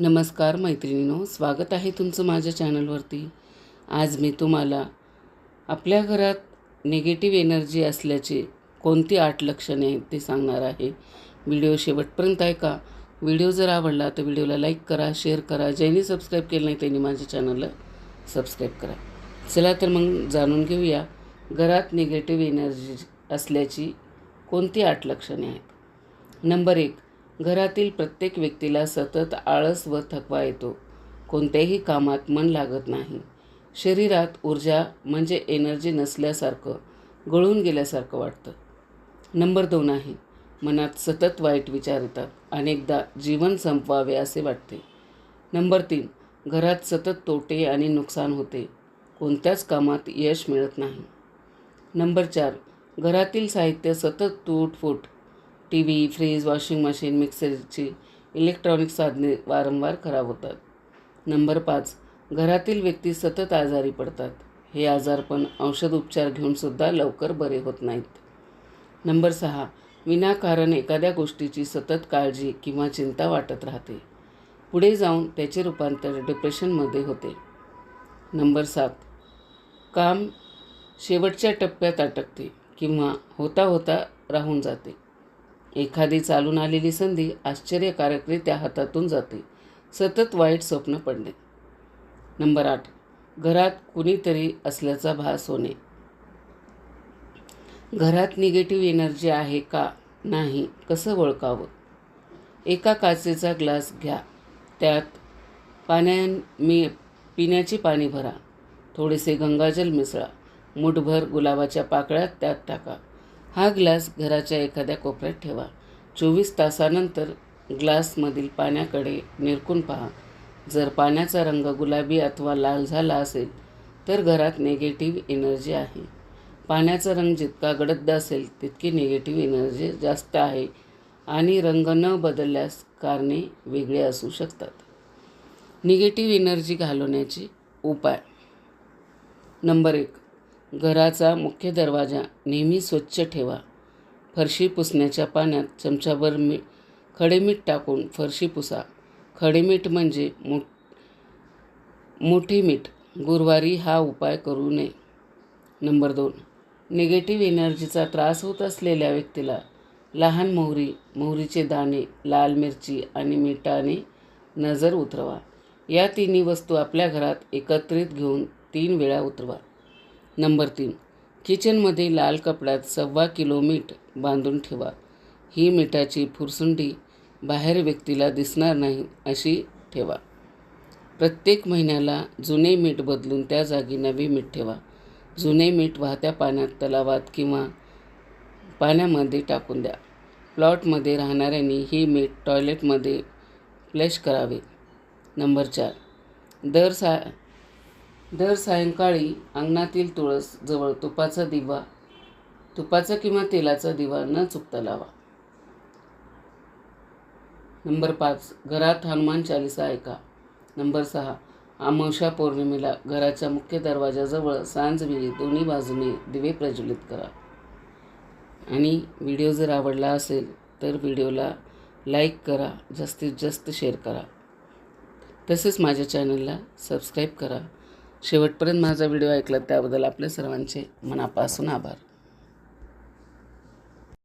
नमस्कार मैत्रिणीनो स्वागत आहे तुमचं माझ्या चॅनलवरती. आज मी तुम्हाला आपल्या घरात निगेटिव्ह एनर्जी असल्याची कोणती आठ लक्षणे आहेत ते सांगणार आहे. व्हिडिओ शेवटपर्यंत ऐका. व्हिडिओ जर आवडला तर व्हिडिओला लाईक करा शेअर करा. ज्यांनी सबस्क्राईब केलं नाही त्यांनी माझ्या चॅनलला सबस्क्राईब करा. चला तर मग जाणून घेऊया घरात निगेटिव्ह एनर्जी असल्याची कोणती आठ लक्षणे आहेत. नंबर एक घरातील प्रत्येक व्यक्तीला सतत आळस व थकवा येतो. कोणत्याही कामात मन लागत नाही. शरीरात ऊर्जा म्हणजे एनर्जी नसल्यासारखं गळून गेल्यासारखं वाटतं. नंबर दोन आहे मनात सतत वाईट विचार येतात. अनेकदा जीवन संपवावे असे वाटते. नंबर तीन घरात सतत तोटे आणि नुकसान होते. कोणत्याच कामात यश मिळत नाही. नंबर चार घरातील साहित्य सतत तूटफूट T V fridge washing machine मिक्सरची electronic साधने वारंवार खराब होतात. नंबर पाच घरातील व्यक्ती सतत आजारी पडतात. हे आजारपण औषध उपचार घेऊनसुद्धा लवकर बरे होत नाहीत. नंबर सहा विनाकारण एखाद्या गोष्टीची सतत काळजी किंवा चिंता वाटत राहते. पुढे जाऊन त्याचे रूपांतर डिप्रेशनमध्ये होते. नंबर सात काम शेवटच्या टप्प्यात अटकते किंवा होता होता राहून जाते. एखादी चालून आलेली संधी आश्चर्यकारकरीत्या हातातून जाते. सतत वाईट स्वप्न पडणे नंबर आठ. घरात कुणीतरी असल्याचा भास होणे. घरात निगेटिव्ह एनर्जी आहे का नाही कसं ओळखावं? एका काचेचा ग्लास घ्या. त्यात पाण्या मी पिण्याची पाणी भरा. थोडेसे गंगाजल मिसळा. मुठभर गुलाबाच्या पाकळ्यात त्यात टाका. हा ग्लास घराच्या एखाद्या कोपऱ्यात ठेवा. चोवीस तासानंतर ग्लासमधील पाण्याकडे निरकून पहा. जर पाण्याचा रंग गुलाबी अथवा लाल झाला असेल तर घरात निगेटिव्ह एनर्जी आहे. पाण्याचा रंग जितका गडद असेल तितकी निगेटिव्ह एनर्जी जास्त आहे आणि रंग न बदलल्यास कारणे वेगळे असू शकतात. निगेटिव्ह एनर्जी घालवण्याचे उपाय. नंबर एक घराचा मुख्य दरवाजा नेहमी स्वच्छ ठेवा. फरशी पुसण्याच्या पाण्यात चमचाभर मी खडे मीठ टाकून फरशी पुसा. खडे मीठ म्हणजे मो मोठे मीठ. गुरुवारी हा उपाय करू नये. नंबर दोन. निगेटिव्ह एनर्जीचा त्रास होत असलेल्या व्यक्तीला लहान मोहरी मोहरीचे दाणे लाल मिरची आणि मिठाने नजर उतरवा. या तिन्ही वस्तू आपल्या घरात एकत्रित घेऊन तीन वेळा उतरवा. नंबर तीन. किचनमध्ये लाल कपड्यात सव्वा किलो मीठ बांधून ठेवा. ही मिठाची फुरसुंडी बाहेर व्यक्तीला दिसणार नाही अशी ठेवा. प्रत्येक महिन्याला जुने मीठ बदलून त्या जागी नवे मीठ ठेवा. जुने मीठ वाहत्या पाण्यात तलावात किंवा पाण्यामध्ये टाकून द्या. प्लॉटमध्ये राहणाऱ्यांनी ही मीठ टॉयलेटमध्ये फ्लॅश करावे. नंबर चार. दर सा दर सायंकाळी अंगणातील तुळस जवळ तुपाचा दिवा तुपाचा किंवा तेलाचा दिवा न चुकता लावा. नंबर पाच घरात हनुमान चालिसा ऐका. नंबर सहा अमावस्या पौर्णिमेला घराच्या मुख्य दरवाजाजवळ सांजवेळी दोन्ही बाजूने दिवे प्रज्वलित करा. आणि व्हिडिओ जर आवडला असेल तर व्हिडिओला लाईक करा जास्तीत जास्त शेअर करा. तसेच माझ्या चॅनलला सबस्क्राईब करा. शेवटपर्यंत माझा व्हिडिओ ऐकला त्याबद्दल आपल्या सर्वांचे मनापासून आभार.